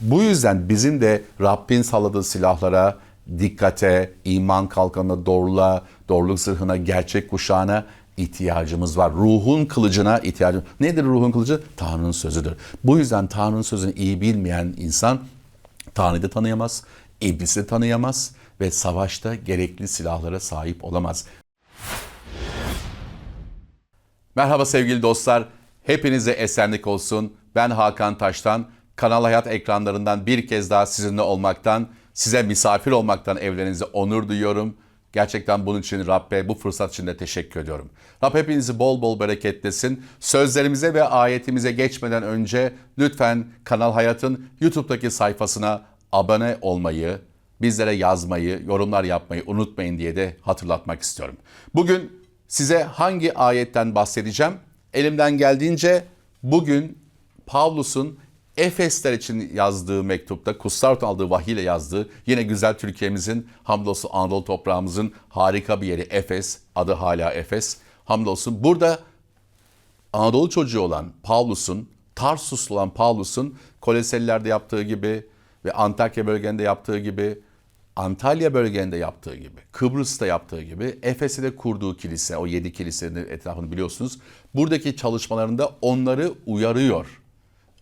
Bu yüzden bizim de Rabbin salladığı silahlara dikkate, iman kalkanına, doğruluğa, doğruluk zırhına, gerçek kuşağına ihtiyacımız var. Ruhun kılıcına ihtiyacımız Nedir ruhun kılıcı? Tanrı'nın sözüdür. Bu yüzden Tanrı'nın sözünü iyi bilmeyen insan Tanrı'yı da tanıyamaz, iblisi de tanıyamaz ve savaşta gerekli silahlara sahip olamaz. Merhaba sevgili dostlar. Hepinize esenlik olsun. Ben Hakan Taş'tan. Kanal Hayat ekranlarından bir kez daha sizinle olmaktan, size misafir olmaktan evlerinize onur duyuyorum. Gerçekten bunun için Rabbe bu fırsat için de teşekkür ediyorum. Rab hepinizi bol bol bereketlesin. Sözlerimize ve ayetimize geçmeden önce lütfen Kanal Hayat'ın YouTube'daki sayfasına abone olmayı, bizlere yazmayı, yorumlar yapmayı unutmayın diye de hatırlatmak istiyorum. Bugün size hangi ayetten bahsedeceğim? Elimden geldiğince bugün Pavlus'un Efesler için yazdığı mektupta, kutsal aldığı vahiyle yazdığı yine güzel Türkiye'mizin, hamdolsun Anadolu toprağımızın harika bir yeri Efes, adı hala Efes. Hamdolsun burada Anadolu çocuğu olan Pavlus'un, Tarsuslu olan Pavlus'un Koleseliler'de yaptığı gibi ve Antakya bölgesinde yaptığı gibi, Antalya bölgesinde yaptığı gibi, Kıbrıs'ta yaptığı gibi, Efes'te de kurduğu kilise, o yedi kilisenin etrafını biliyorsunuz. Buradaki çalışmalarında onları uyarıyor.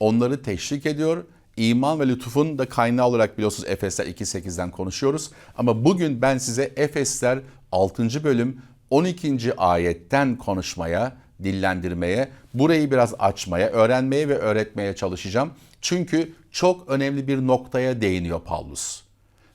Onları teşvik ediyor. İman ve lütufun da kaynağı olarak biliyorsunuz Efesler 2.8'den konuşuyoruz. Ama bugün ben size Efesler 6. bölüm 12. ayetten konuşmaya, dillendirmeye, burayı biraz açmaya, öğrenmeye ve öğretmeye çalışacağım. Çünkü çok önemli bir noktaya değiniyor Paulus.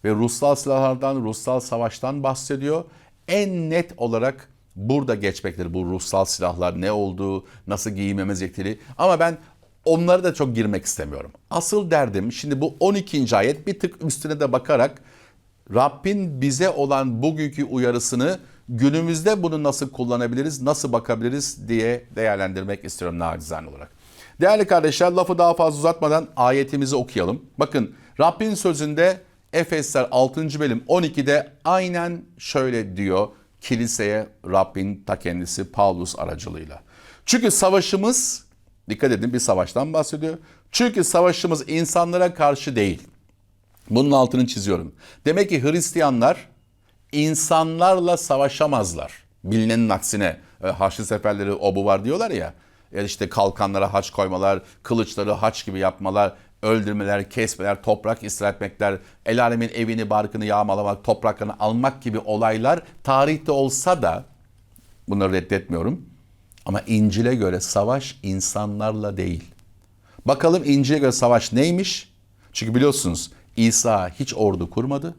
Ve ruhsal silahlardan, ruhsal savaştan bahsediyor. En net olarak burada geçmektedir bu ruhsal silahlar ne olduğu, nasıl giymemiz gerektiği. Ama ben onlara da çok girmek istemiyorum. Asıl derdim şimdi bu 12. ayet bir tık üstüne de bakarak Rabbin bize olan bugünkü uyarısını günümüzde bunu nasıl kullanabiliriz, nasıl bakabiliriz diye değerlendirmek istiyorum nacizane olarak. Değerli kardeşler lafı daha fazla uzatmadan ayetimizi okuyalım. Bakın Rabbin sözünde Efesler 6. bölüm 12'de aynen şöyle diyor kiliseye Rabbin ta kendisi Paulus aracılığıyla. Çünkü savaşımız Dikkat edin bir savaştan bahsediyor. Çünkü savaşımız insanlara karşı değil. Bunun altını çiziyorum. Demek ki Hristiyanlar insanlarla savaşamazlar. Bilinenin aksine e, Haçlı seferleri o bu var diyorlar ya. Ya işte kalkanlara haç koymalar, kılıçları haç gibi yapmalar, öldürmeler, kesmeler, toprak istirahat etmekler, el alemin evini, barkını yağmalamak, topraklarını almak gibi olaylar tarihte olsa da bunları reddetmiyorum. Ama İncil'e göre savaş insanlarla değil. Bakalım İncil'e göre savaş neymiş? Çünkü biliyorsunuz İsa hiç ordu kurmadı.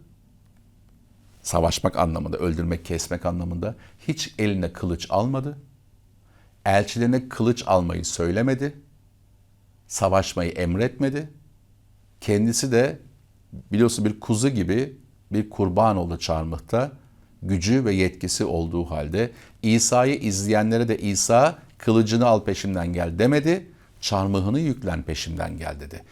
Savaşmak anlamında, öldürmek, kesmek anlamında. Hiç eline kılıç almadı. Elçilerine kılıç almayı söylemedi. Savaşmayı emretmedi. Kendisi de biliyorsun bir kuzu gibi bir kurban oldu çarmıhta gücü ve yetkisi olduğu halde İsa'yı izleyenlere de İsa kılıcını al peşimden gel demedi. Çarmıhını yüklen peşimden gel dedi.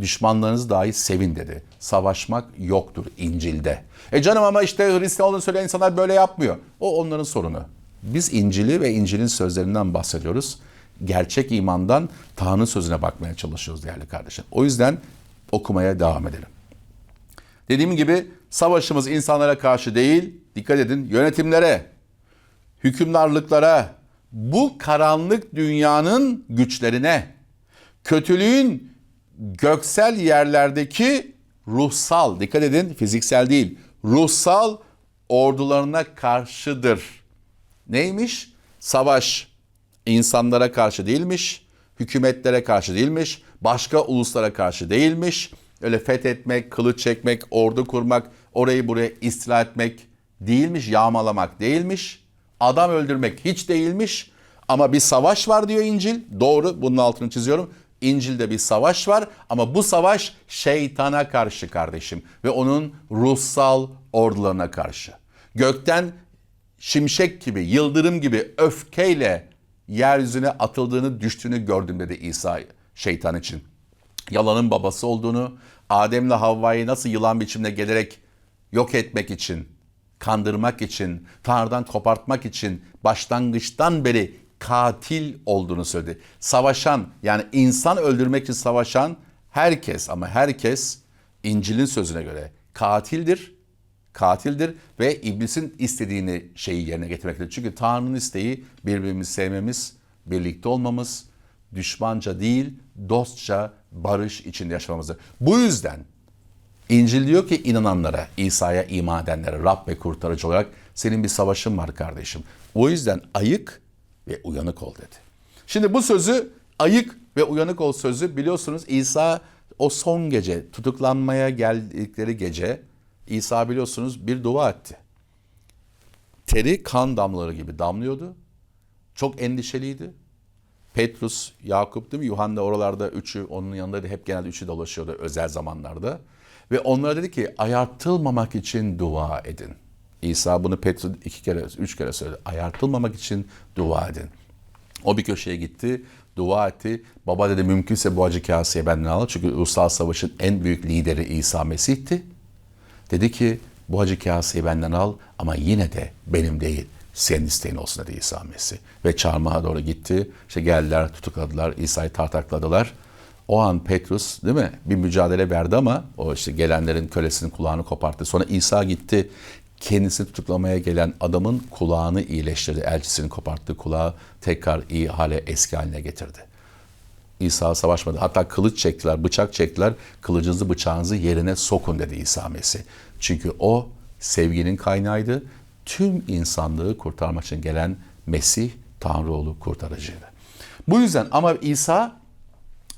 Düşmanlarınızı dahi sevin dedi. Savaşmak yoktur İncil'de. E canım ama işte Hristiyan olduğunu söyleyen insanlar böyle yapmıyor. O onların sorunu. Biz İncil'i ve İncil'in sözlerinden bahsediyoruz. Gerçek imandan Tanrı sözüne bakmaya çalışıyoruz değerli kardeşim. O yüzden okumaya devam edelim. Dediğim gibi savaşımız insanlara karşı değil, dikkat edin yönetimlere, hükümdarlıklara, bu karanlık dünyanın güçlerine, kötülüğün göksel yerlerdeki ruhsal, dikkat edin fiziksel değil, ruhsal ordularına karşıdır. Neymiş? Savaş insanlara karşı değilmiş, hükümetlere karşı değilmiş, başka uluslara karşı değilmiş. Öyle fethetmek, kılıç çekmek, ordu kurmak, orayı buraya istila etmek değilmiş, yağmalamak değilmiş. Adam öldürmek hiç değilmiş. Ama bir savaş var diyor İncil. Doğru, bunun altını çiziyorum. İncil'de bir savaş var ama bu savaş şeytana karşı kardeşim ve onun ruhsal ordularına karşı. Gökten şimşek gibi, yıldırım gibi öfkeyle yeryüzüne atıldığını, düştüğünü gördüm dedi İsa şeytan için. Yalanın babası olduğunu, Adem'le Havva'yı nasıl yılan biçimde gelerek yok etmek için, kandırmak için, Tanrı'dan kopartmak için başlangıçtan beri katil olduğunu söyledi. Savaşan yani insan öldürmek için savaşan herkes ama herkes İncil'in sözüne göre katildir. Katildir ve iblisin istediğini şeyi yerine getirmektedir. Çünkü Tanrı'nın isteği birbirimizi sevmemiz, birlikte olmamız, düşmanca değil, dostça, barış içinde yaşamamızdır. Bu yüzden İncil diyor ki inananlara, İsa'ya iman edenlere, Rab ve kurtarıcı olarak senin bir savaşın var kardeşim. O yüzden ayık ve uyanık ol dedi. Şimdi bu sözü ayık ve uyanık ol sözü biliyorsunuz İsa o son gece tutuklanmaya geldikleri gece İsa biliyorsunuz bir dua etti. Teri kan damlaları gibi damlıyordu. Çok endişeliydi. Petrus, Yakup değil mi? Yuhanna oralarda üçü onun yanında hep genelde üçü dolaşıyordu özel zamanlarda. Ve onlara dedi ki ayartılmamak için dua edin. İsa bunu Petrus iki kere, üç kere söyledi. Ayartılmamak için dua edin. O bir köşeye gitti, dua etti. Baba dedi mümkünse bu acı kaseyi benden al. Çünkü Ulusal Savaş'ın en büyük lideri İsa Mesih'ti. Dedi ki bu acı kaseyi benden al ama yine de benim değil senin isteğin olsun dedi İsa Mesih. Ve çarmıha doğru gitti. İşte geldiler tutukladılar İsa'yı tartakladılar. O an Petrus değil mi bir mücadele verdi ama o işte gelenlerin kölesinin kulağını koparttı. Sonra İsa gitti kendisini tutuklamaya gelen adamın kulağını iyileştirdi. Elçisinin koparttığı kulağı tekrar iyi hale eski haline getirdi. İsa savaşmadı. Hatta kılıç çektiler, bıçak çektiler. Kılıcınızı bıçağınızı yerine sokun dedi İsa Mesih. Çünkü o sevginin kaynağıydı. Tüm insanlığı kurtarmak için gelen Mesih, Tanrıoğlu kurtarıcıydı. Bu yüzden ama İsa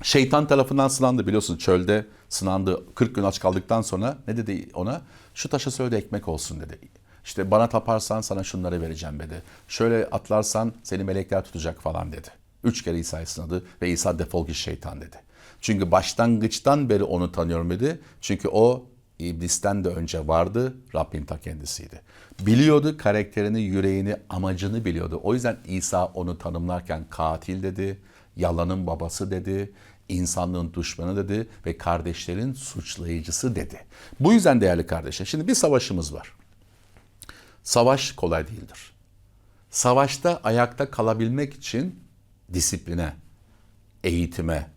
şeytan tarafından sınandı biliyorsun çölde sınandı. 40 gün aç kaldıktan sonra ne dedi ona? Şu taşa söyle ekmek olsun dedi. İşte bana taparsan sana şunları vereceğim dedi. Şöyle atlarsan seni melekler tutacak falan dedi. Üç kere İsa'yı sınadı ve İsa defol git şeytan dedi. Çünkü başlangıçtan beri onu tanıyorum dedi. Çünkü o iblisten de önce vardı, Rabbin ta kendisiydi. Biliyordu karakterini, yüreğini, amacını biliyordu. O yüzden İsa onu tanımlarken katil dedi, yalanın babası dedi, insanlığın düşmanı dedi ve kardeşlerin suçlayıcısı dedi. Bu yüzden değerli kardeşler, şimdi bir savaşımız var. Savaş kolay değildir. Savaşta ayakta kalabilmek için disipline, eğitime,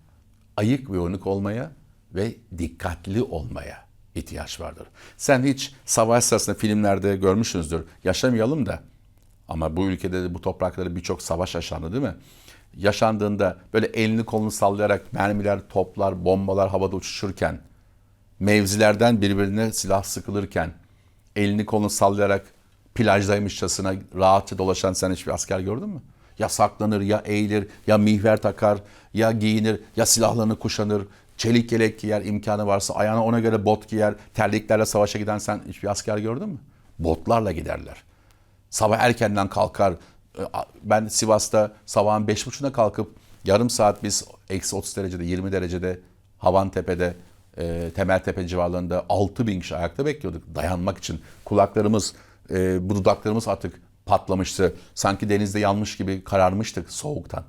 ayık ve uyanık olmaya ve dikkatli olmaya ihtiyaç vardır. Sen hiç savaş sırasında filmlerde görmüşsündür. Yaşamayalım da ama bu ülkede de bu topraklarda birçok savaş yaşandı değil mi? Yaşandığında böyle elini kolunu sallayarak mermiler, toplar, bombalar havada uçuşurken, mevzilerden birbirine silah sıkılırken, elini kolunu sallayarak plajdaymışçasına rahatça dolaşan sen hiçbir asker gördün mü? Ya saklanır, ya eğilir, ya mihver takar, ya giyinir, ya silahlarını kuşanır, çelik yelek giyer, imkanı varsa ayağına ona göre bot giyer, terliklerle savaşa giden sen hiçbir asker gördün mü? Botlarla giderler. Sabah erkenden kalkar. Ben Sivas'ta sabahın beş buçuğuna kalkıp yarım saat biz eksi 30 derecede, 20 derecede Havantepe'de, e, Temeltepe civarlarında 6 bin kişi ayakta bekliyorduk dayanmak için. Kulaklarımız, e, dudaklarımız artık patlamıştı. Sanki denizde yanmış gibi kararmıştık soğuktan.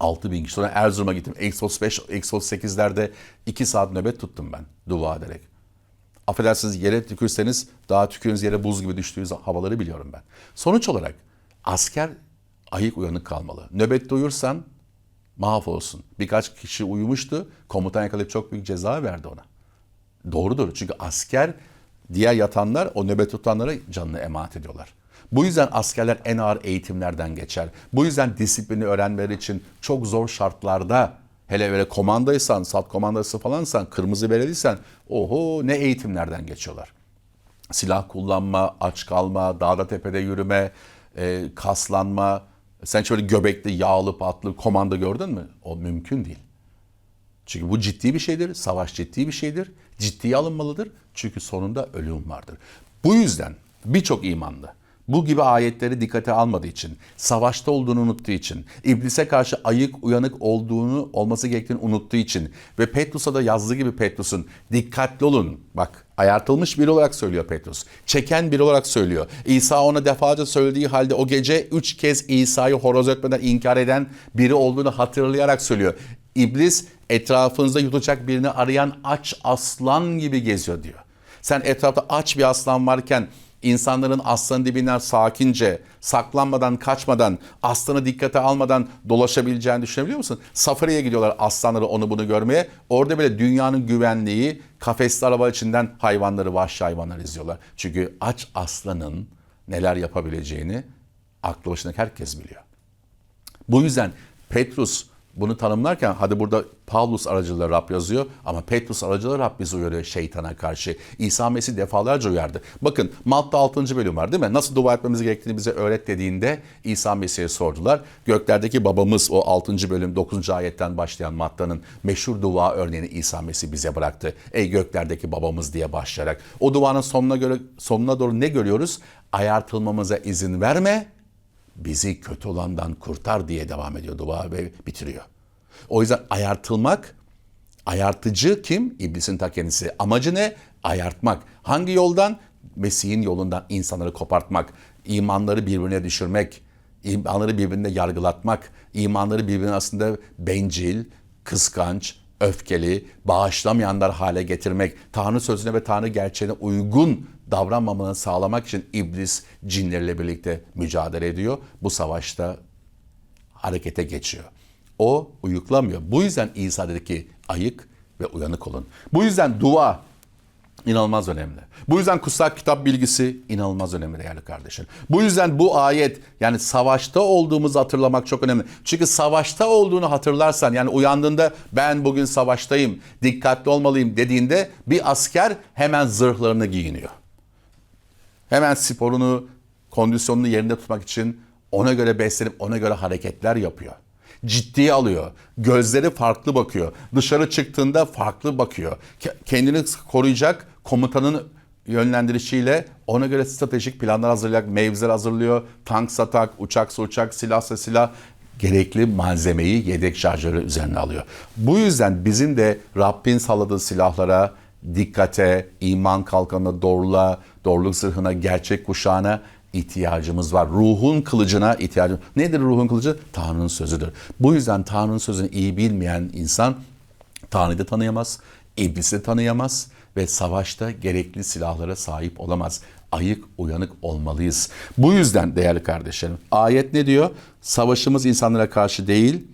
6 bin kişi. Sonra Erzurum'a gittim. Eksi 35, eksi 38'lerde 2 saat nöbet tuttum ben dua ederek. Affedersiniz yere tükürseniz daha tükürünüz yere buz gibi düştüğü havaları biliyorum ben. Sonuç olarak asker ayık uyanık kalmalı. Nöbette uyursan mahvolsun. Birkaç kişi uyumuştu. Komutan yakalayıp çok büyük ceza verdi ona. Doğrudur. Çünkü asker diğer yatanlar o nöbet tutanlara canını emanet ediyorlar. Bu yüzden askerler en ağır eğitimlerden geçer. Bu yüzden disiplini öğrenmeleri için çok zor şartlarda hele böyle komandaysan, sat komandası falansan, kırmızı bereliysen oho ne eğitimlerden geçiyorlar. Silah kullanma, aç kalma, dağda tepede yürüme, e, kaslanma. Sen şöyle göbekli, yağlı, patlı komanda gördün mü? O mümkün değil. Çünkü bu ciddi bir şeydir. Savaş ciddi bir şeydir. Ciddiye alınmalıdır. Çünkü sonunda ölüm vardır. Bu yüzden birçok imanlı bu gibi ayetleri dikkate almadığı için, savaşta olduğunu unuttuğu için, iblise karşı ayık uyanık olduğunu olması gerektiğini unuttuğu için ve Petrus'a da yazdığı gibi Petrus'un dikkatli olun. Bak ayartılmış biri olarak söylüyor Petrus. Çeken biri olarak söylüyor. İsa ona defalarca söylediği halde o gece üç kez İsa'yı horoz etmeden inkar eden biri olduğunu hatırlayarak söylüyor. İblis etrafınızda yutacak birini arayan aç aslan gibi geziyor diyor. Sen etrafta aç bir aslan varken İnsanların aslanın dibinden sakince, saklanmadan, kaçmadan, aslanı dikkate almadan dolaşabileceğini düşünebiliyor musun? Safari'ye gidiyorlar aslanları onu bunu görmeye. Orada bile dünyanın güvenliği, kafesli araba içinden hayvanları, vahşi hayvanları izliyorlar. Çünkü aç aslanın neler yapabileceğini aklı başındaki herkes biliyor. Bu yüzden Petrus bunu tanımlarken hadi burada Paulus aracılığıyla Rab yazıyor ama Petrus aracılığıyla Rab bizi uyarıyor şeytana karşı. İsa Mesih defalarca uyardı. Bakın Matta 6. bölüm var değil mi? Nasıl dua etmemiz gerektiğini bize öğret dediğinde İsa Mesih'e sordular. Göklerdeki babamız o 6. bölüm 9. ayetten başlayan Matta'nın meşhur dua örneğini İsa Mesih bize bıraktı. Ey göklerdeki babamız diye başlayarak. O duanın sonuna göre sonuna doğru ne görüyoruz? Ayartılmamıza izin verme bizi kötü olandan kurtar diye devam ediyor dua ve bitiriyor. O yüzden ayartılmak, ayartıcı kim? İblisin ta kendisi. Amacı ne? Ayartmak. Hangi yoldan? Mesih'in yolundan insanları kopartmak, imanları birbirine düşürmek, imanları birbirine yargılatmak, imanları birbirine aslında bencil, kıskanç, öfkeli, bağışlamayanlar hale getirmek, Tanrı sözüne ve Tanrı gerçeğine uygun davranmamalarını sağlamak için iblis cinlerle birlikte mücadele ediyor. Bu savaşta harekete geçiyor. O uyuklamıyor. Bu yüzden İsa dedi ki ayık ve uyanık olun. Bu yüzden dua inanılmaz önemli. Bu yüzden kutsal kitap bilgisi inanılmaz önemli değerli kardeşim. Bu yüzden bu ayet yani savaşta olduğumuzu hatırlamak çok önemli. Çünkü savaşta olduğunu hatırlarsan yani uyandığında ben bugün savaştayım, dikkatli olmalıyım dediğinde bir asker hemen zırhlarını giyiniyor. Hemen sporunu, kondisyonunu yerinde tutmak için ona göre beslenip ona göre hareketler yapıyor. Ciddiye alıyor. Gözleri farklı bakıyor. Dışarı çıktığında farklı bakıyor. Kendini koruyacak komutanın yönlendirişiyle ona göre stratejik planlar hazırlayacak, mevziler hazırlıyor. Tank satak, uçaksa uçak, silahsa silah gerekli malzemeyi yedek şarjörü üzerine alıyor. Bu yüzden bizim de Rabbin salladığı silahlara dikkate, iman kalkanına, doğruluğa, doğruluk zırhına, gerçek kuşağına ihtiyacımız var. Ruhun kılıcına ihtiyacımız Nedir ruhun kılıcı? Tanrı'nın sözüdür. Bu yüzden Tanrı'nın sözünü iyi bilmeyen insan Tanrı'yı da tanıyamaz, iblisi tanıyamaz ve savaşta gerekli silahlara sahip olamaz. Ayık, uyanık olmalıyız. Bu yüzden değerli kardeşlerim, ayet ne diyor? Savaşımız insanlara karşı değil,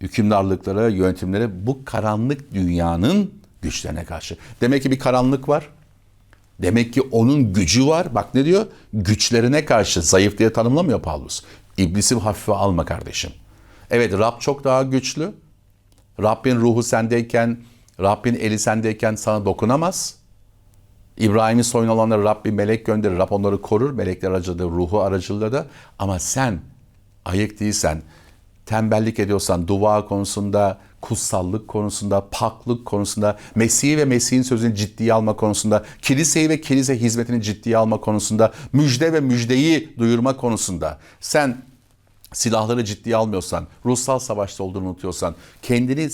hükümdarlıklara, yönetimlere bu karanlık dünyanın güçlerine karşı. Demek ki bir karanlık var. Demek ki onun gücü var. Bak ne diyor? Güçlerine karşı zayıf diye tanımlamıyor Paulus. İblisi hafife alma kardeşim. Evet Rab çok daha güçlü. Rabbin ruhu sendeyken, Rabbin eli sendeyken sana dokunamaz. İbrahim'in soyunu olanları Rab bir melek gönderir. Rab onları korur. Melekler aracılığıyla, ruhu aracılığıyla da. Ama sen ayık değilsen, tembellik ediyorsan, dua konusunda, kutsallık konusunda, paklık konusunda, Mesih'i ve Mesih'in sözünü ciddiye alma konusunda, kiliseyi ve kilise hizmetini ciddiye alma konusunda, müjde ve müjdeyi duyurma konusunda sen silahları ciddiye almıyorsan, ruhsal savaşta olduğunu unutuyorsan, kendini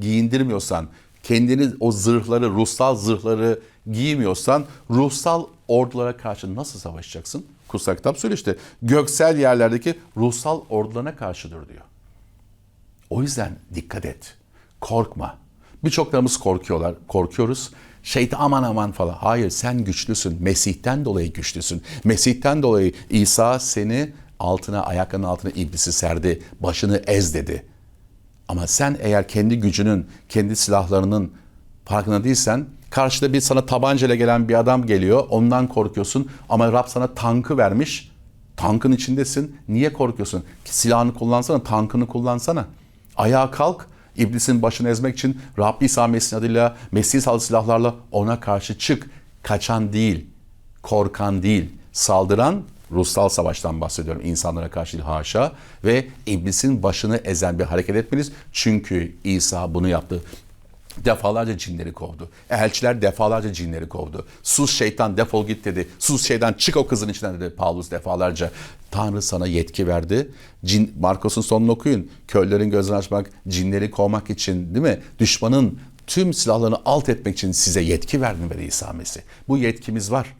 giyindirmiyorsan, kendini o zırhları, ruhsal zırhları giymiyorsan, ruhsal ordulara karşı nasıl savaşacaksın? Kutsal kitap söylüyor işte. Göksel yerlerdeki ruhsal ordularına karşıdır diyor. O yüzden dikkat et. Korkma. Birçoklarımız korkuyorlar, korkuyoruz. Şeytan aman aman falan. Hayır sen güçlüsün. Mesih'ten dolayı güçlüsün. Mesih'ten dolayı İsa seni altına, ayaklarının altına iblisi serdi. Başını ez dedi. Ama sen eğer kendi gücünün, kendi silahlarının farkında değilsen karşıda bir sana tabancayla gelen bir adam geliyor. Ondan korkuyorsun ama Rab sana tankı vermiş. Tankın içindesin. Niye korkuyorsun? Silahını kullansana, tankını kullansana. Ayağa kalk. İblisin başını ezmek için Rabbi İsa Mesih'in adıyla Mesih sağlı silahlarla ona karşı çık. Kaçan değil, korkan değil, saldıran ruhsal savaştan bahsediyorum insanlara karşı haşa ve iblisin başını ezen bir hareket etmeliyiz. Çünkü İsa bunu yaptı. Defalarca cinleri kovdu. Elçiler defalarca cinleri kovdu. Sus şeytan defol git dedi. Sus şeytan çık o kızın içinden dedi Paulus defalarca. Tanrı sana yetki verdi. Cin, Markos'un sonunu okuyun. Köllerin gözünü açmak, cinleri kovmak için değil mi? Düşmanın tüm silahlarını alt etmek için size yetki verdim dedi İsa Mesih. Bu yetkimiz var.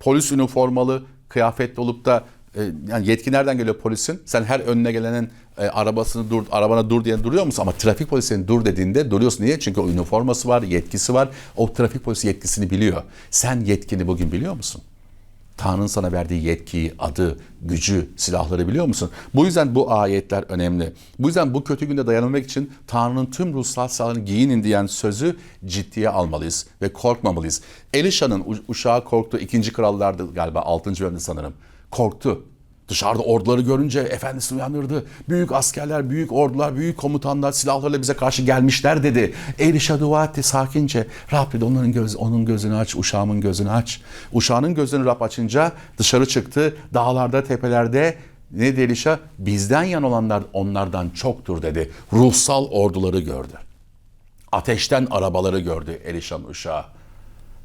Polis üniformalı, kıyafetli olup da e, yani yetki nereden geliyor polisin? Sen her önüne gelenin e, arabasını dur, arabana dur diye duruyor musun? Ama trafik polisinin dur dediğinde duruyorsun. Niye? Çünkü üniforması var, yetkisi var. O trafik polisi yetkisini biliyor. Sen yetkini bugün biliyor musun? Tanrı'nın sana verdiği yetkiyi, adı, gücü, silahları biliyor musun? Bu yüzden bu ayetler önemli. Bu yüzden bu kötü günde dayanılmak için Tanrı'nın tüm ruhsal silahlarını giyinin diyen sözü ciddiye almalıyız ve korkmamalıyız. Elişa'nın uşağı korktu. ikinci krallardı galiba 6. bölümde sanırım. Korktu. Dışarıda orduları görünce efendisi uyandırdı. Büyük askerler, büyük ordular, büyük komutanlar silahlarla bize karşı gelmişler dedi. Elişa dua etti sakince. Rab dedi onların göz, onun gözünü aç, uşağımın gözünü aç. Uşağının gözünü Rab açınca dışarı çıktı. Dağlarda, tepelerde ne dedi Elişa? Bizden yan olanlar onlardan çoktur dedi. Ruhsal orduları gördü. Ateşten arabaları gördü Elişa'nın uşağı.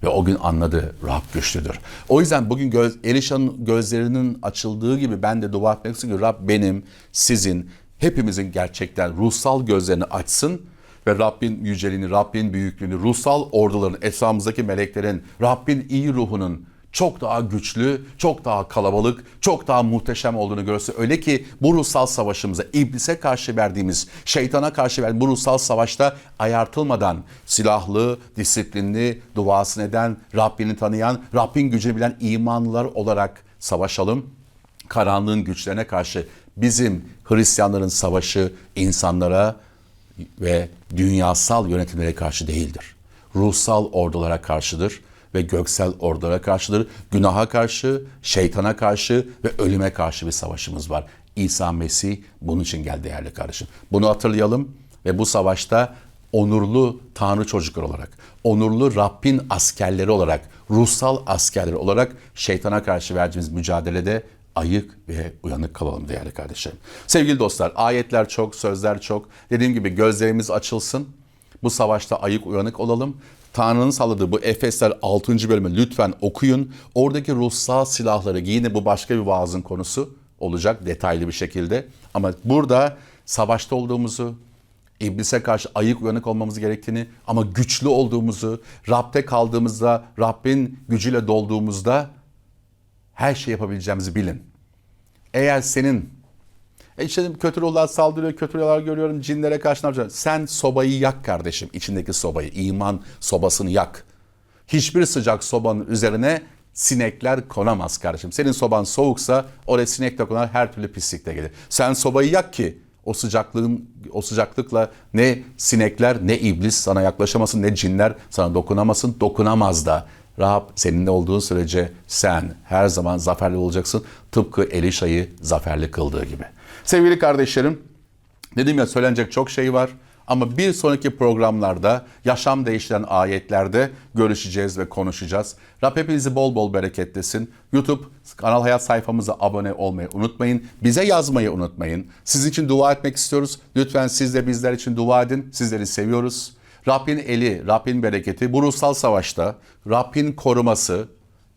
Ve o gün anladı Rab güçlüdür. O yüzden bugün göz, Elişa'nın gözlerinin açıldığı gibi ben de dua etmek istiyorum Rab benim, sizin, hepimizin gerçekten ruhsal gözlerini açsın ve Rabbin yüceliğini, Rabbin büyüklüğünü, ruhsal orduların, etrafımızdaki meleklerin, Rabbin iyi ruhunun çok daha güçlü, çok daha kalabalık, çok daha muhteşem olduğunu görürse öyle ki bu ruhsal savaşımıza, iblise karşı verdiğimiz, şeytana karşı verdiğimiz bu ruhsal savaşta ayartılmadan silahlı, disiplinli, duasını eden, Rabbini tanıyan, Rabbin gücünü bilen imanlılar olarak savaşalım. Karanlığın güçlerine karşı bizim Hristiyanların savaşı insanlara ve dünyasal yönetimlere karşı değildir. Ruhsal ordulara karşıdır ve göksel ordulara karşıdır. Günaha karşı, şeytana karşı ve ölüme karşı bir savaşımız var. İsa Mesih bunun için geldi değerli kardeşim. Bunu hatırlayalım ve bu savaşta onurlu Tanrı çocuklar olarak, onurlu Rabbin askerleri olarak, ruhsal askerleri olarak şeytana karşı verdiğimiz mücadelede ayık ve uyanık kalalım değerli kardeşlerim. Sevgili dostlar, ayetler çok, sözler çok. Dediğim gibi gözlerimiz açılsın. Bu savaşta ayık uyanık olalım. Tanrı'nın sağladığı bu Efesler 6. bölümü lütfen okuyun. Oradaki ruhsal silahları giyinin bu başka bir vaazın konusu olacak detaylı bir şekilde. Ama burada savaşta olduğumuzu, İblise karşı ayık uyanık olmamız gerektiğini ama güçlü olduğumuzu, Rab'de kaldığımızda, Rabbin gücüyle dolduğumuzda her şey yapabileceğimizi bilin. Eğer senin e işte kötü ruhlar saldırıyor, kötü rüyalar görüyorum, cinlere karşı ne yapacaksın? Sen sobayı yak kardeşim, içindeki sobayı, iman sobasını yak. Hiçbir sıcak sobanın üzerine sinekler konamaz kardeşim. Senin soban soğuksa oraya sinek de konar, her türlü pislik de gelir. Sen sobayı yak ki o sıcaklığın o sıcaklıkla ne sinekler ne iblis sana yaklaşamasın ne cinler sana dokunamasın dokunamaz da Rab seninle olduğun sürece sen her zaman zaferli olacaksın. Tıpkı Elişa'yı zaferli kıldığı gibi. Sevgili kardeşlerim, dedim ya söylenecek çok şey var. Ama bir sonraki programlarda yaşam değiştiren ayetlerde görüşeceğiz ve konuşacağız. Rab hepinizi bol bol bereketlesin. YouTube Kanal Hayat sayfamıza abone olmayı unutmayın. Bize yazmayı unutmayın. Sizin için dua etmek istiyoruz. Lütfen siz de bizler için dua edin. Sizleri seviyoruz. Rabbin eli, Rabbin bereketi bu ruhsal savaşta Rabbin koruması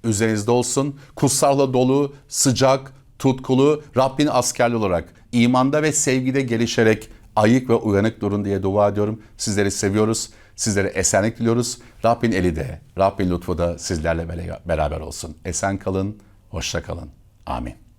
üzerinizde olsun. Kutsarla dolu, sıcak, tutkulu Rabbin askerli olarak imanda ve sevgide gelişerek ayık ve uyanık durun diye dua ediyorum. Sizleri seviyoruz. Sizlere esenlik diliyoruz. Rabbin eli de, Rabbin lütfu da sizlerle beraber olsun. Esen kalın, hoşça kalın. Amin.